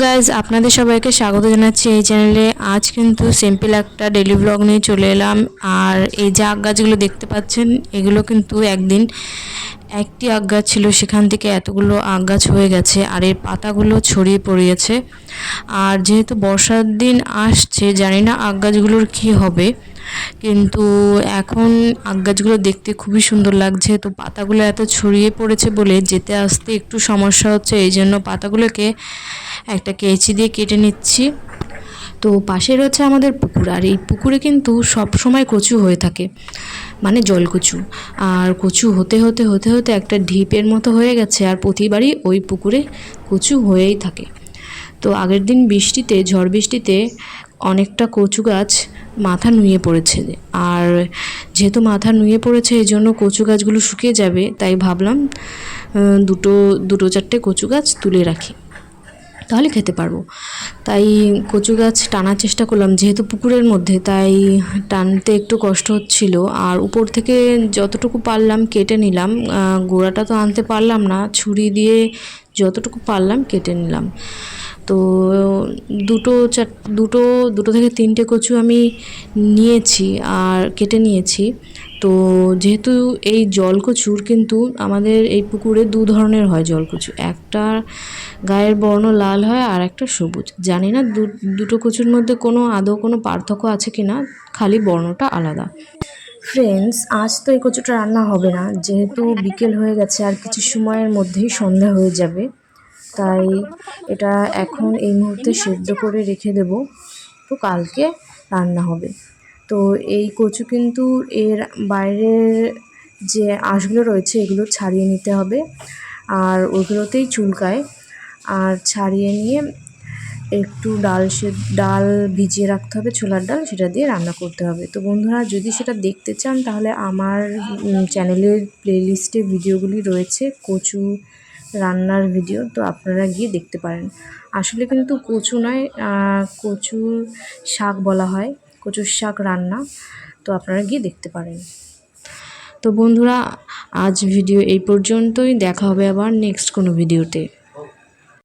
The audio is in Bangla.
গাইজ আপনাদের সবাইকে স্বাগত জানাচ্ছি এই চ্যানেলে আজ কিন্তু সিম্পল একটা ডেলি ব্লগ নিয়ে চলে এলাম। আর এই যে আগ গাছগুলো দেখতে পাচ্ছেন, এগুলো কিন্তু একদিন একটি আগ গাছ ছিল, সেখান থেকে এতগুলো আগ গাছ হয়ে গেছে, আর এর পাতাগুলো ছড়িয়ে পড়িয়েছে। আর যেহেতু বর্ষার দিন আসছে, জানি না আগ গাছগুলোর কী হবে, কিন্তু এখন আগ গাছগুলো দেখতে খুবই সুন্দর লাগছে। তো পাতাগুলো এত ছড়িয়ে পড়েছে বলে যেতে আসতে একটু সমস্যা হচ্ছে, এই জন্য পাতাগুলোকে একটা কেচি দিয়ে কেটে নিচ্ছি। তো পাশে রয়েছে আমাদের পুকুর, আর এই পুকুরে কিন্তু সব সময় কচু হয়ে থাকে মানে জল কচু আর কচু হতে হতে হতে হতে একটা ঢিপের মতো হয়ে গেছে, আর প্রতিবারই ওই পুকুরে কচু হয়েই থাকে। তো আগের দিন বৃষ্টিতে, ঝড় বৃষ্টিতে অনেকটা কচু গাছ মাথা নুয়ে পড়েছে। আর যেহেতু মাথা নুয়ে পড়েছে, এই জন্য কচু গাছগুলো শুকিয়ে যাবে, তাই ভাবলাম দুটো দুটো চারটে কচু গাছ তুলে রাখি। তাহলে খেতে পারব। তাই কচু গাছ টানার চেষ্টা করলাম। যেহেতু পুকুরের মধ্যে, তাই টানতে একটু কষ্ট হচ্ছিল। আর উপর থেকে যতটুকু পারলাম কেটে নিলাম। গোড়াটা তো আনতে পারলাম না, ছুরি দিয়ে যতটুকু পারলাম কেটে নিলাম। তো দুটো চার, দুটো দুটো থেকে তিনটে কচু আমি নিয়েছি আর কেটে নিয়েছি। তো যেহেতু এই জলকচুর কিন্তু আমাদের এই পুকুরে দু ধরনের হয় জলকচু একটা গায়ের বর্ণ লাল হয় আর একটা সবুজ। জানি না দুটো কচুর মধ্যে কোনো আদৌ কোনো পার্থক্য আছে কি না, খালি বর্ণটা আলাদা। ফ্রেন্ডস আজ তো এই কচুটা রান্না হবে না। যেহেতু বিকেল হয়ে গেছে, আর কিছু সময়ের মধ্যেই সন্ধ্যা হয়ে যাবে। তাই এটা এখন এই মুহূর্তে সেদ্ধ করে রেখে দেব। তো কালকে রান্না হবে। তো এই কচু কিন্তু এর বাইরের যে আঁশগুলো রয়েছে এগুলো ছাড়িয়ে নিতে হবে আর ওগুলোতেই চুলকায়। আর ছাড়িয়ে নিয়ে একটু ডাল সে, ডাল ভিজিয়ে রাখতে হবে, ছোলার ডাল সেটা দিয়ে রান্না করতে হবে। তো বন্ধুরা, যদি সেটা দেখতে চান তাহলে আমার চ্যানেলের প্লেলিস্টে ভিডিওগুলি রয়েছে কচু রান্নার ভিডিও তো আপনারা গিয়ে দেখতে পারেন। আসলে কিন্তু কচু নয় কচুর শাক বলা হয়, কচুর শাক রান্না, তো আপনারা গিয়ে দেখতে পারেন। তো বন্ধুরা, আজ ভিডিও এই পর্যন্তই, দেখা হবে আবার নেক্সট কোনো ভিডিওতে